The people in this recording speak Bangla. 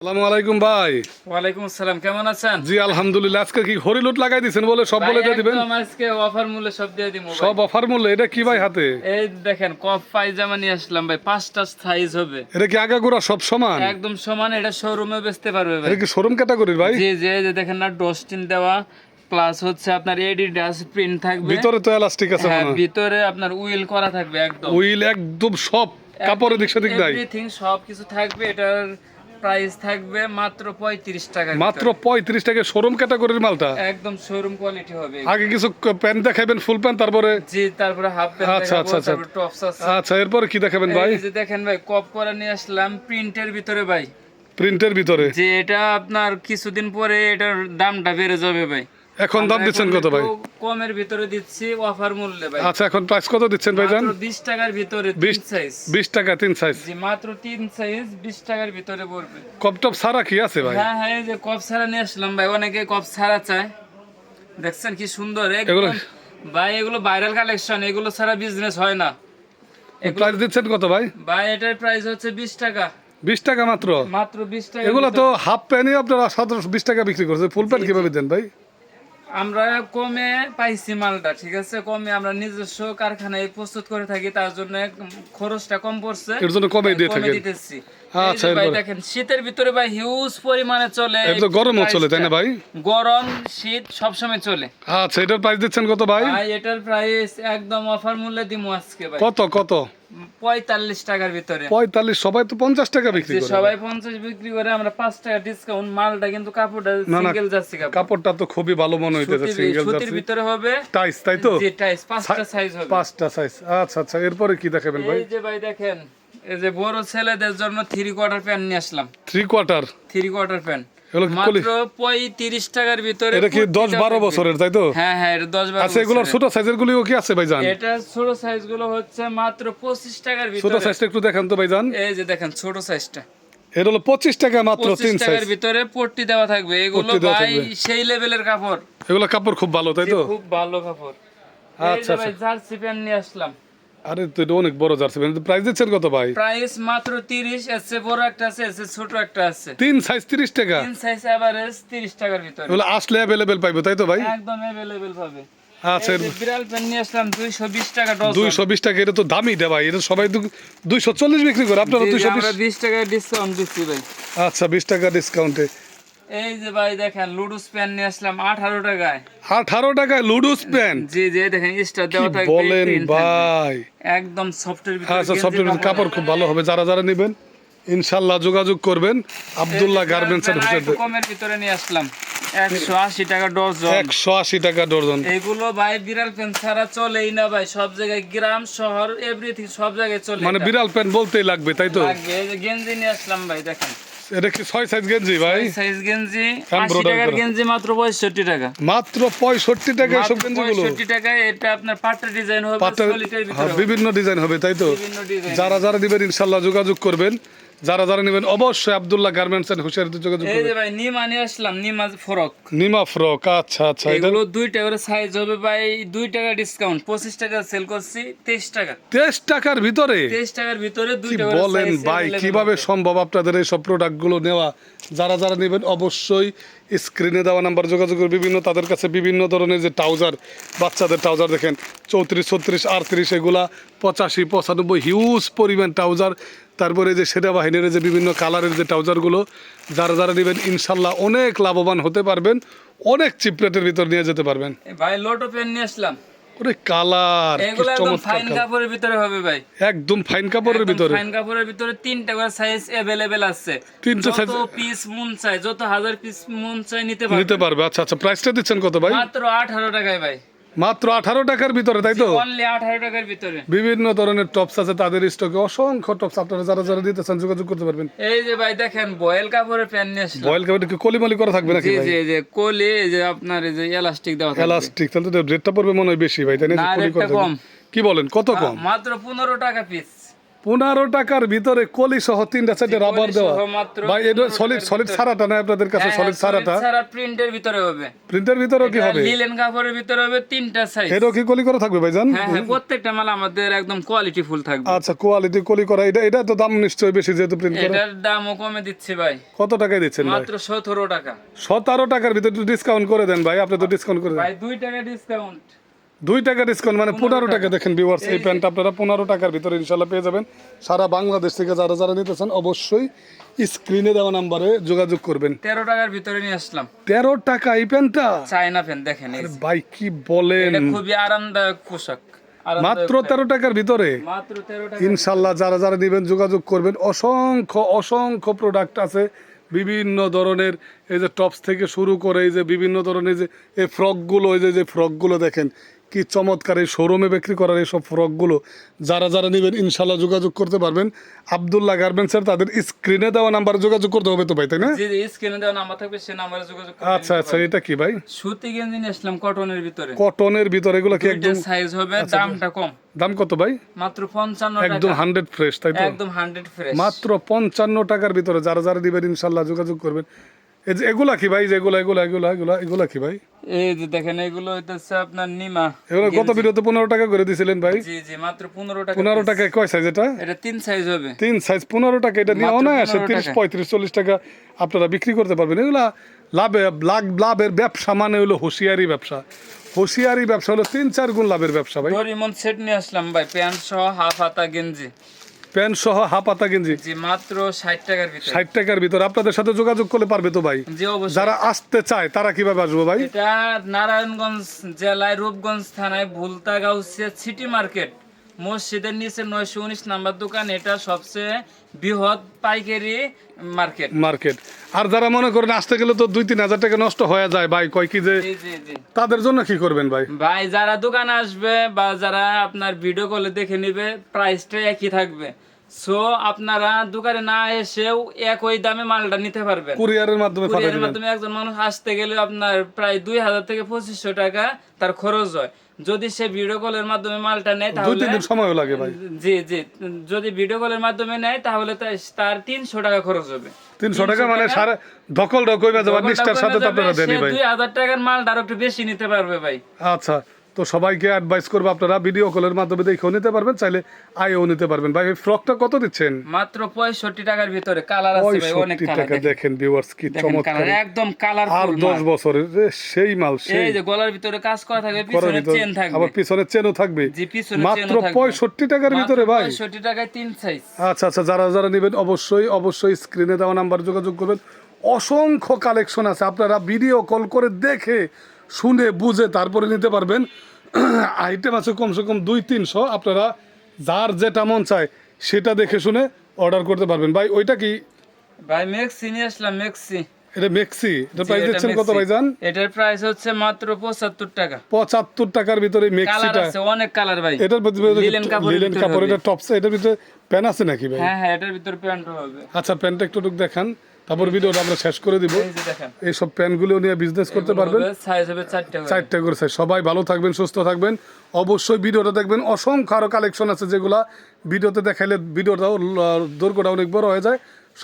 আসসালামু আলাইকুম ভাই। ওয়ালাইকুম আসসালাম কেমন আছেন? জি আলহামদুলিল্লাহ আজকে কি হরিলুট লাগাই বলে সব বলে দিয়ে দিবেন? আজকে অফার মূল্যে সব দিয়ে। সব অফার মূল্য এটা কি ভাই হাতে? এই দেখেন পায়জামা নিয়ে আসলাম ভাই পাঁচটা সাইজ হবে। এটা কি আগাগোড়া সব সমান? একদম সমান এটা শোরুমে বেচতে পারবে ভাই। এটা কি শোরুম ক্যাটাগরির ভাই? জি জি যে দেখেন না ডস্টিন দেওয়া প্লাস হচ্ছে আপনার এডিডাস প্রিন্ট থাকবে। ভিতরে তো এলাস্টিক আছে হ্যাঁ ভিতরে আপনার উইল করা থাকবে একদম। উইল একদম সব কাপড়ের দিক সেদিক নাই। এভরিথিং সব কিছু থাকবে এটার প্রাইস থাকবে মাত্র পঁয়ত্রিশ টাকা মাত্র পঁয়ত্রিশ টাকা শোরুম ক্যাটাগরির মালটা? একদম শোরুম কোয়ালিটি হবে। আগে কিছু প্যান্ট দেখাবেন ফুল প্যান্ট তারপরে? জি তারপরে হাফ প্যান্ট আচ্ছা, আচ্ছা, আচ্ছা। টপস আছে। আচ্ছা এরপরে কি দেখাবেন ভাই? এই যে দেখেন ভাই কপ করা নিয়ে আসলাম প্রিন্টের ভিতরে ভাই। প্রিন্টের ভিতরে? যে এটা আপনার কিছুদিন পরে এটার দামটা বেড়ে যাবে ভাই। এখন দাম দিচ্ছেন কত ভাই? কমের ভিতরে দিচ্ছি অফার মূল্যে ভাই। আচ্ছা এখন প্রাইস কত দিচ্ছেন ভাই জান? মাত্র 20 টাকার ভিতরে তিন বিশ সাইজ বিশ টাকা তিন সাইজ জি মাত্র তিন সাইজ 20 টাকার ভিতরে পড়বে। কপ টপ সারা কি আছে ভাই? হ্যাঁ হ্যাঁ এই যে কপ ছাড়া নিয়ে আসলাম ভাই অনেকে কপ ছাড়া চায়। দেখছেন কি সুন্দর একদম এগুলো- ভাই এগুলো ভাইরাল কালেকশন এগুলো ছাড়া বিজনেস হয় না। প্রাইস দিচ্ছেন কত ভাই? ভাই এটার প্রাইস হচ্ছে 20 টাকা। বিশ টাকা মাত্র? মাত্র 20 টাকা এগুলো তো হাফ প্যান্টই আপনারা সতেরোশো বিশ টাকা বিক্রি করছে। ফুল প্যান্ট কীভাবে দেন ভাই? আমরা কমে পাইছি মালটা ঠিক আছে? কমে আমরা নিজস্ব কারখানায় প্রস্তুত করে থাকি তার জন্য খরচটা কম পড়ছে। এর জন্য কমে দিয়ে থাকেন। দিতেছি। আচ্ছা, ভাই দেখেন শীতের ভিতরে ভাই হিউজ পরিমাণে চলে এটা তো গরমও চলে তাই না ভাই? গরম শীত সব সময় চলে। আচ্ছা এটার প্রাইস দিচ্ছেন কত ভাই? ভাই এটার প্রাইস একদম অফার মূল্যে দিমু আজকে ভাই। কত কত? পঁয়তাল্লিশ টাকার ভিতরে। পঁয়তাল্লিশ সবাই তো পঞ্চাশ টাকা বিক্রি করে। সবাই পঞ্চাশ বিক্রি করে আমরা পাঁচ টাকা ডিসকাউন্ট মালটা কিন্তু কাপড়টা সিঙ্গেল কাপড়। তো খুবই ভালো মনে হইতেছে সুতির ভিতরে হবে টাইস তাই তো? টাইস পাঁচটা সাইজ হবে। পাঁচটা সাইজ আচ্ছা আচ্ছা এরপরে কি দেখাবেন ভাই? এই যে ভাই দেখেন এই যে বড় ছেলেদের জন্য থ্রি কোয়ার্টার প্যান্ট নিয়ে আসলাম। Three quarter three quarter pant মাত্র পঁয়ত্রিশ টাকার ভিতরে এটা কি দশ কুর্তিটা বারো থাকবে। বছরের তাই তো? হ্যাঁ হ্যাঁ এটা আচ্ছা এগুলোর ছোট সাইজের গুলিও কি আছে ভাই এটা ছোট সাইজগুলো হচ্ছে মাত্র পঁচিশ টাকার ছোট সাইজটা একটু দেখান তো ভাই এই যে দেখেন ছোট সাইজটা। এটা হলো পঁচিশ টাকা মাত্র পঁচিশ সাইজ টাকার ভিতরে পট্টি দেওয়া থাকবে। এগুলো ভাই সেই লেভেলের কাপড়। এগুলো কাপড় খুব ভালো তাই তো? খুব ভালো কাপড়। আচ্ছা, ভাই জার্সি প্যান্ট নিয়ে আসলাম। আরে তো এটা অনেক বড় জার্সি প্রাইস দিচ্ছেন কত ভাই? প্রাইস মাত্র তিরিশ এসে বড় একটা আছে এসে ছোট একটা আছে। তিন সাইজ তিরিশ টাকা? তিন সাইজ এভারেজ তিরিশ টাকার ভিতরে। এগুলো আসলে অ্যাভেলেবেল পাইবো তাই তো ভাই? একদম অ্যাভেলেবেল পাবে। আচ্ছা বিড়াল প্যান্ট নিয়ে আসলাম দুইশো বিশ টাকা ডজন। টাকা এটা তো দামি দে ভাই এটা সবাই বিক্রি করে আপনারা আমরা টাকা ডিসকাউন্ট দিচ্ছি ভাই। আচ্ছা বিশ টাকা ডিসকাউন্টে এই যে ভাই দেখেন লুডুস প্যান্ট নিয়ে আসলাম আঠারো টাকায়। আঠারো টাকায় লুডুস প্যান জি জি দেখেন স্টার দেওয়া থাকবে বলেন ভাই? একদম আচ্ছা সফটওয়্যার কাপড় খুব ভালো হবে। যারা যারা নেবেন ইনশাল্লাহ যোগাযোগ করবেন। আবদুল্লাহ গার্মেন্টস এর ভিতরে কমের ভিতরে নিয়ে আসলাম। একশো আশি টাকা ডজন। একশো আশি টাকা ডজন। এইগুলো ভাই বিড়াল প্যান্ট ছাড়া চলেই না ভাই। সব জায়গায় গ্রাম শহর এভরিথিং সব জায়গায় চলে মানে বিড়াল প্যান্ট বলতেই লাগবে তাই তো? এই যে গেঞ্জি নিয়ে আসলাম ভাই দেখেন। এটা কি ছয় সাইজ গেঞ্জি ভাই? সাইজ গেঞ্জি আশি টাকার গেঞ্জি মাত্র পঁয়ষট্টি টাকা। মাত্র পঁয়ষট্টি টাকা পঁয়ষট্টি টাকায় এটা আপনার পাট্টা ডিজাইন হ্যাঁ, হবে। বিভিন্ন ডিজাইন হবে তাই তো? যারা যারা দিবেন ইনশাল্লাহ যোগাযোগ করবেন। যারা যারা নেবেন অবশ্যই আবদুল্লাহ গার্মেন্টস এন্ড হুশিয়ারিতে যোগাযোগ এই যে ভাই নিমা নিয়ে আসলাম নিমা ফরক। নিমা ফ্রক আচ্ছা আচ্ছা এগুলো দুই টাকার সাইজ হবে ভাই দুই টাকা ডিসকাউন্ট পঁচিশ টাকা সেল করছি তেইশ টাকা। তেইশ টাকার ভিতরে? তেইশ টাকার ভিতরে দুই কি টাকার বলেন ভাই কীভাবে সম্ভব আপনাদের এই সব প্রোডাক্টগুলো নেওয়া? যারা যারা নেবেন অবশ্যই স্ক্রিনে দেওয়া নাম্বার যোগাযোগ করে বিভিন্ন তাদের কাছে বিভিন্ন ধরনের যে ট্রাউজার বাচ্চাদের ট্রাউজার দেখেন চৌত্রিশ ছত্রিশ আটত্রিশ এগুলা পঁচাশি পঁচানব্বই হিউজ পরিমাণ ট্রাউজার তারপরে যে সেনাবাহিনীর যে বিভিন্ন কালারের যে ট্রাউজারগুলো যারা যারা নেবেন ইনশাল্লাহ অনেক লাভবান হতে পারবেন অনেক চিপ রেটের ভিতর নিয়ে যেতে পারবেন এ ভাই লোটো পেন নিয়ে আসলাম ওরে কালার এগুলো একদম চমৎকার ফাইন colour। কাপড়ের ভিতরে হবে ভাই একদম ফাইন কাপড়ের ভিতরে ফাইন কাপড়ের ভিতরে তিনটা করে সাইজ अवेलेबल আছে তিনটা যত size- পিস মন চাই যত হাজার পিস মন চাই নিতে পারবে নিতে পারবে আচ্ছা আচ্ছা প্রাইসটা দিচ্ছেন কত ভাই মাত্র আঠারো টাকায় ভাই মাত্র আঠারো টাকার ভিতরে তাই তো? আঠারো টাকার ভিতরে। বিভিন্ন ধরনের টপস আছে তাদের স্টকে অসংখ্য টপস আপনারা যারা যারা দিতে চান যোগাযোগ করতে পারবেন। এই যে ভাই দেখেন বয়েল কাপড়ের প্যান্ট নিয়ে আসলাম। বয়েল কাপড় কি কলিমালি করা থাকবে নাকি জি জি কলি যে কোলে এই যে আপনার এই যে এলাস্টিক দেওয়া থাকবে। এলাস্টিক তাহলে তো রেটটা পড়বে মনে হয় বেশি ভাই তাই না? না, কলি করা কম। কি বলেন কত কম? মাত্র পনেরো টাকা পিস পনেরো টাকার ভিতরে কলি সহ তিনটা চারটে রাবার দেওয়া। ভাই এটা সলিড সলিড ভিতরে। ছাড়াটা না আপনাদের কাছে সলিড ছাড়াটা? ছাড়া প্রিন্টের ভিতরে হবে। প্রিন্টের ভিতরেও কি হবে? লিলেন কাপড়ের ভিতরে হবে তিনটা সাইজ কি কলি করা থাকবে ভাইজান? হ্যাঁ হ্যাঁ প্রত্যেকটা মাল আমাদের একদম কোয়ালিটি ফুল থাকবে। আচ্ছা কোয়ালিটি কলি করা এটা এটা তো দাম নিশ্চয়ই বেশি যেহেতু প্রিন্ট করা। এটার দামও কমে দিচ্ছি ভাই। কত টাকায় দিচ্ছেন ভাই? মাত্র সতেরো টাকা। সতেরো টাকার ভিতরে ডিসকাউন্ট করে দেন ভাই আপনি তো ডিসকাউন্ট করে দেন। ভাই দুই টাকা ডিসকাউন্ট দুই টাকা ডিসকাউন্ট মানে পনেরো টাকা দেখেন ভিউয়ার্স এই প্যান্ট আপনারা পনেরো টাকার ভিতরে ইনশাল্লাহ পেয়ে যাবেন। সারা বাংলাদেশ থেকে যারা যারা নিতে চান অবশ্যই স্ক্রিনে দেওয়া নাম্বারে যোগাযোগ করবেন। তেরো টাকার ভিতরে নিয়ে আসলাম। তেরো টাকা এই প্যান্টটা? চায়না ফ্যান দেখেন ভাই কি বলেন? খুবই আরামদায়ক পোশাক। মাত্র তেরো টাকার ভিতরে? ইনশাল্লাহ যারা যারা নেবেন যোগাযোগ করবেন। অসংখ্য অসংখ্য প্রোডাক্ট আছে। বিভিন্ন ধরনের এই যে টপস থেকে শুরু করে এই যে বিভিন্ন ধরনের যে এই ফ্রকগুলো এই যে যে ফ্রকগুলো দেখেন। কি চমৎকার এই শোরুমে বিক্রি করার এইসব ফ্রকগুলো। যারা যারা নেবেন ইনশাল্লাহ যোগাযোগ করতে পারবেন। আবদুল্লাহ গার্মেন্টসের তাদের স্ক্রিনে দেওয়া নাম্বারে যোগাযোগ করতে হবে তো ভাই তাই না? স্ক্রিনে দেওয়া নাম্বার থাকবে সে নাম্বারে যোগাযোগ আচ্ছা আচ্ছা এটা কি ভাই? সুতি গেঞ্জি নিয়ে আসলাম কটনের ভিতরে। কটনের ভিতরে এগুলো কি একদম সাইজ হবে দামটা কম। দাম কত ভাই? মাত্র পঞ্চান্ন একদম হান্ড্রেড ফ্রেশ তাই তো? একদম হান্ড্রেড ফ্রেশ মাত্র পঞ্চান্ন টাকার ভিতরে যারা যারা দিবেন ইনশাল্লাহ যোগাযোগ করবেন। এগুলা কি ভাই? যেগুলো এগুলা এগুলা এগুলা এগুলা কি ভাই? এই যে দেখেন এগুলো হইতেছে আপনার নিমা। এগুলো গত ভিডিওতে পনেরো টাকা করে দিছিলেন ভাই? জি জি মাত্র পনেরো টাকা পনেরো টাকায় কয় সাইজ এটা? এটা তিন সাইজ হবে। তিন সাইজ পনেরো টাকা। এটা নিয়ে 15 টাকা। পঁয়ত্রিশ চল্লিশ টাকা আপনারা বিক্রি করতে পারবেন। এগুলা লাভে লাভ লাভের ব্যবসা মানে হলো হুঁশিয়ারি ব্যবসা। হুঁশিয়ারি ব্যবসা হলো তিন চার গুণ লাভের ব্যবসা ভাই। ডরিমন সেট নিয়ে আসলাম ভাই প্যান্ট সহ হাফ হাতা গেঞ্জি। প্যান্ট সহ হাফাতা গেঞ্জি। জি মাত্র ষাট টাকার ভিতরে। ষাট টাকার ভিতরে। আপনাদের সাথে যোগাযোগ করলে পারবে তো ভাই? জি অবশ্যই। যারা আসতে চায় তারা কীভাবে আসব ভাই? এটা নারায়ণগঞ্জ জেলায় রূপগঞ্জ থানায় ভুলতা গাউসিয়া সিটি মার্কেট। মসজিদের নিচে নয়শো উনিশ নাম্বার দোকান এটা সবচেয়ে বৃহৎ পাইকারি মার্কেট। মার্কেট। আর যারা মনে করেন আসতে গেলে তো দুই তিন হাজার টাকা নষ্ট হয়ে যায় ভাই কয় কি যে তাদের জন্য কি করবেন ভাই? ভাই যারা দোকানে আসবে বা যারা আপনার ভিডিও কলে দেখে নিবে প্রাইসটা একই থাকবে। সো আপনারা দোকানে না এসেও একই দামে মালটা নিতে পারবেন। কুরিয়ারের মাধ্যমে কুরিয়ারের মাধ্যমে একজন মানুষ আসতে গেলে আপনার প্রায় দুই হাজার থেকে পঁচিশশো টাকা তার খরচ হয়। যদি সে ভিডিও কলের মাধ্যমে মালটা নেয় তাহলে দিন সময় লাগে ভাই। জি জি। যদি ভিডিও কলের মাধ্যমে নেয় তাহলে তার তিনশো টাকা খরচ হবে। তিনশো টাকা মানে সারা ধকল ধকল নিষ্ঠার সাথে তো আপনারা দেনই ভাই। দুই হাজার টাকার মালটা আরও একটু বেশি নিতে পারবে ভাই। আচ্ছা। তো সবাইকে অ্যাডভাইস করব আপনারা ভিডিও কলের মাধ্যমে দেখেও নিতে পারবেন চাইলে আইও নিতে পারবেন। ভাই ফ্রকটা কত দিচ্ছেন? মাত্র পঁয়ষট্টি টাকার ভিতরে কালার আছে ভাই অনেক টাকা দেখেন। ভিউয়ার্স কি চমৎকার। একদম কালার আর দশ বছরের সেই মাল সেই। এই যে গলার ভিতরে কাজ করা থাকবে পিছনে চেন থাকবে। আবার পিছনে চেনও থাকবে। জি পিছনে মাত্র চেনও থাকবে। পঁয়ষট্টি টাকার ভিতরে ভাই। পঁয়ষট্টি টাকায় তিন সাইজ আচ্ছা আচ্ছা যারা যারা নেবেন অবশ্যই অবশ্যই স্ক্রিনে দেওয়া নাম্বার যোগাযোগ করবেন। অসংখ্য কালেকশন আছে আপনারা ভিডিও কল করে দেখে শুনে, বুঝে তারপরে নিতে পারবেন। আইটেম আছে কমসে কম দুই, তিনশো। আপনারা যার যেটা মন চায় সেটা দেখে শুনে অর্ডার করতে পারবেন। ভাই, ওইটা কি? ভাই মেক্সি নিয়ে আসলাম মেক্সি এটা মেক্সি এটা প্রাইস দিচ্ছেন কত এটার প্রাইস হচ্ছে মাত্র পঁচাত্তর টাকা। পঁচাত্তর টাকার ভিতরে কালার মেক্সিটা আছে অনেক কালার ভাই। এটার ভিতরে লিলেন কাপড় এটা টপস এটার ভিতরে প্যান আছে নাকি ভাই? হ্যাঁ হ্যাঁ এটার ভিতরে প্যান্ট হবে। আচ্ছা প্যান্টটা একটু দেখান। তারপর ভিডিওটা আমরা শেষ করে দিব। এই এইসব প্যান্টগুলো নিয়ে বিজনেস করতে পারবেন। সাইজ চারটে করে। চাই সবাই ভালো থাকবেন সুস্থ থাকবেন। অবশ্যই ভিডিওটা দেখবেন। অসংখ্য আরও কালেকশন আছে যেগুলা ভিডিওতে দেখাইলে ভিডিওটাও দৈর্ঘ্যটা অনেক বড় হয়ে যায়।